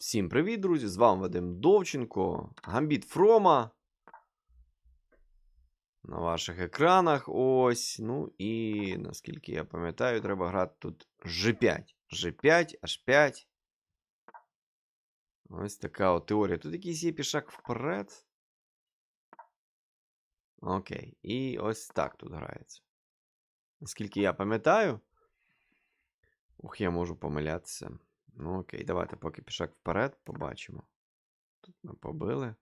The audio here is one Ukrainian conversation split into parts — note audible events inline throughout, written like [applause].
Всім привіт, друзі! З вами Вадим Довченко. Гамбіт Фрома. На ваших екранах. Ось. Ну і наскільки я пам'ятаю, треба грати тут G5. G5, H5. Ось така от теорія. Тут якийсь є пішак вперед. Окей. І ось так тут грається. Наскільки я пам'ятаю. Ух, я можу помилятися. Ну окей, давайте поки пішак вперед, побачимо. Тут ми побили.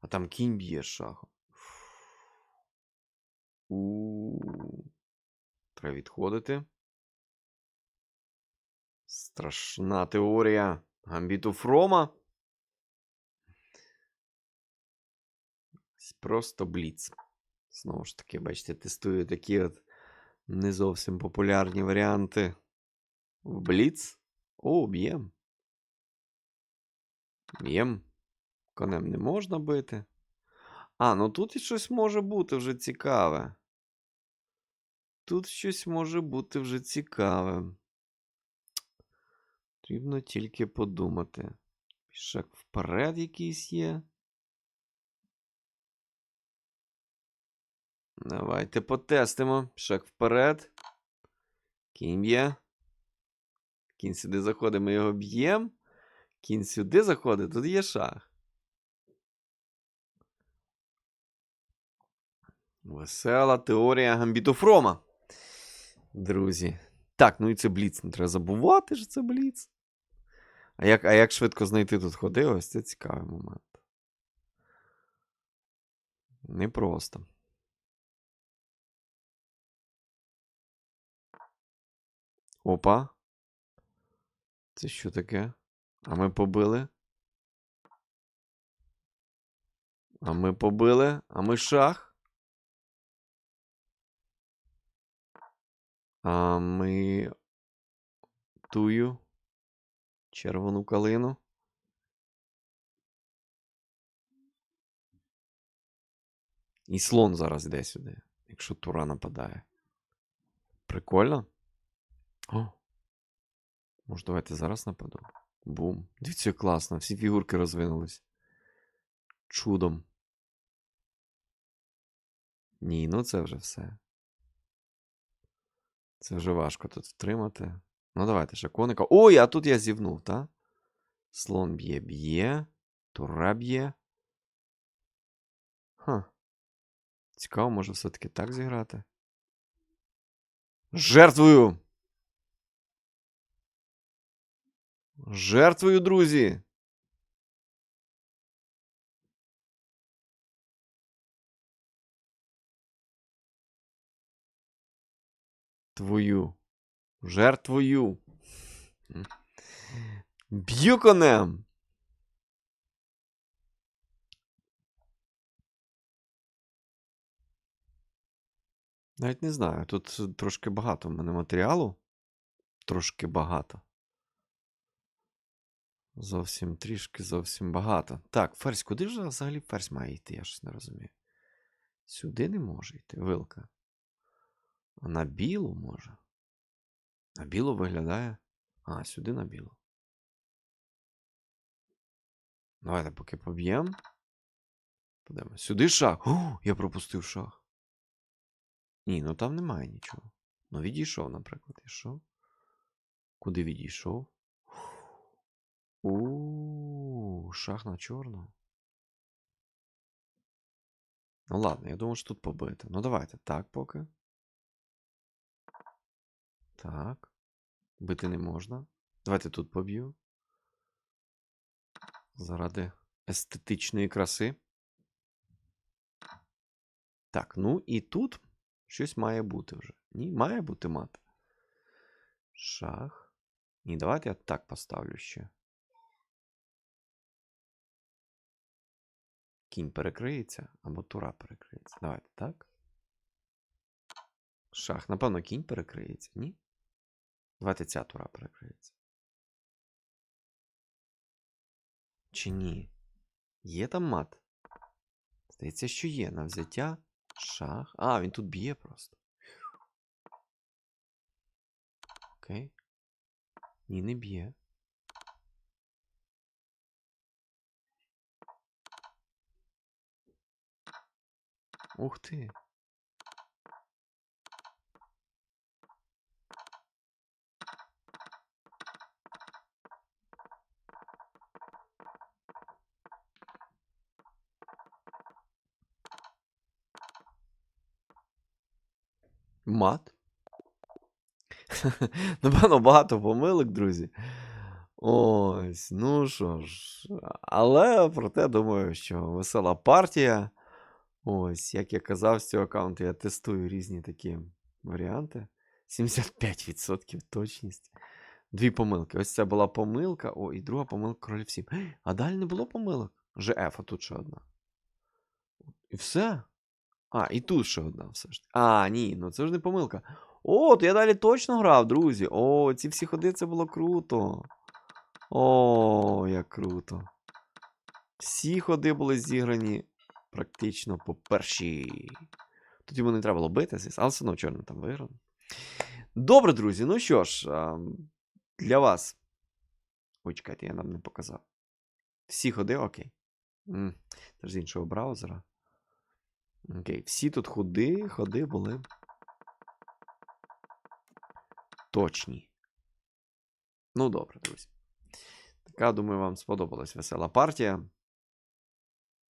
А там кінь б'є шахом. Треба відходити. Страшна теорія Гамбіту Фрома. Просто бліц. Знову ж таки, бачите, тестую такі от не зовсім популярні варіанти. В Бліц. О, б'єм. Б'єм. Конем не можна бити. А, ну тут щось може бути вже цікаве. Тут щось може бути вже цікаве. Потрібно тільки подумати. Пішак вперед якийсь є. Давайте потестимо. Пішак вперед. Кінь б'є. Кінь сюди заходить, ми його б'ємо. Кінь сюди заходить, тут є шах. Весела теорія Гамбіту Фрома. Друзі. Так, ну і це бліц. Не треба забувати, що це бліц. А як, а як швидко знайти тут ходи? Ось це цікавий момент. Непросто. Опа. Це що таке? А ми побили? А ми побили? А ми шах? А ми тую червону калину. І слон зараз йде сюди, якщо тура нападає. Прикольно? О. Може, давайте зараз нападу. Бум. Дивіться, класно. Всі фігурки розвинулись. Чудом. Ні, ну це вже все. Це вже важко тут втримати. Ну, давайте ще коника. Ой, а тут я зівнув, так? Слон б'є, б'є. Тура б'є. Ха. Цікаво, може все-таки так зіграти. Жертвую! Жертвую, друзі. Твою. Жертвую. М. Б'ю конем. Навіть не знаю. Тут трошки багато в мене матеріалу. Трошки багато. Зовсім трішки, зовсім багато. Так, ферзь, куди ж взагалі ферзь має йти? Я щось не розумію. Сюди не може йти, вилка. А на білу може. На білу виглядає. А, сюди на білу. Давайте поки поб'ємо. Подивимось. Сюди шах. О, я пропустив шах. Ні, ну там немає нічого. Ну, відійшов, наприклад, ішов. Куди відійшов? У, шах на чорну. Ну ладно, я думаю, що тут побити. Ну давайте так поки. Так. Бити не можна. Давайте тут поб'ю. Заради естетичної краси. Так, ну і тут щось має бути вже. Ні, має бути мат. Шах. Ні, давайте я так поставлю ще. Кінь перекриється або тура перекриється. Давайте так. Шах. Напевно, кінь перекриється, ні? Давайте ця тура перекриється. Чи ні? Є там мат? Здається, що є. На взяття. Шах. А, він тут б'є просто. Окей. Ні, не б'є. Ух ти. Мат. [laughs] Напевно, багато помилок, друзі. Ось, ну що ж. Але проте думаю, що весела партія. Ось, як я казав, з цього аккаунту я тестую різні такі варіанти. 75% точність. Дві помилки. Ось це була помилка. О, і друга помилка королів 7. А далі не було помилок. ЖФ, а тут ще одна. І все. А, і тут ще одна все ж. А, ні, ну це ж не помилка. О, то я далі точно грав, друзі. О, ці всі ходи, це було круто. О, як круто. Всі ходи були зіграні практично по першій. Тут йому не треба було бити, звісно, але все одно чорний там виграв. Добре, друзі, ну що ж, для вас. Ой, чекайте, я нам не показав. Всі ходи, окей. Це ж з іншого браузера. Окей, всі тут ходи, ходи були. Точні. Ну, добре, друзі. Така, думаю, вам сподобалась весела партія.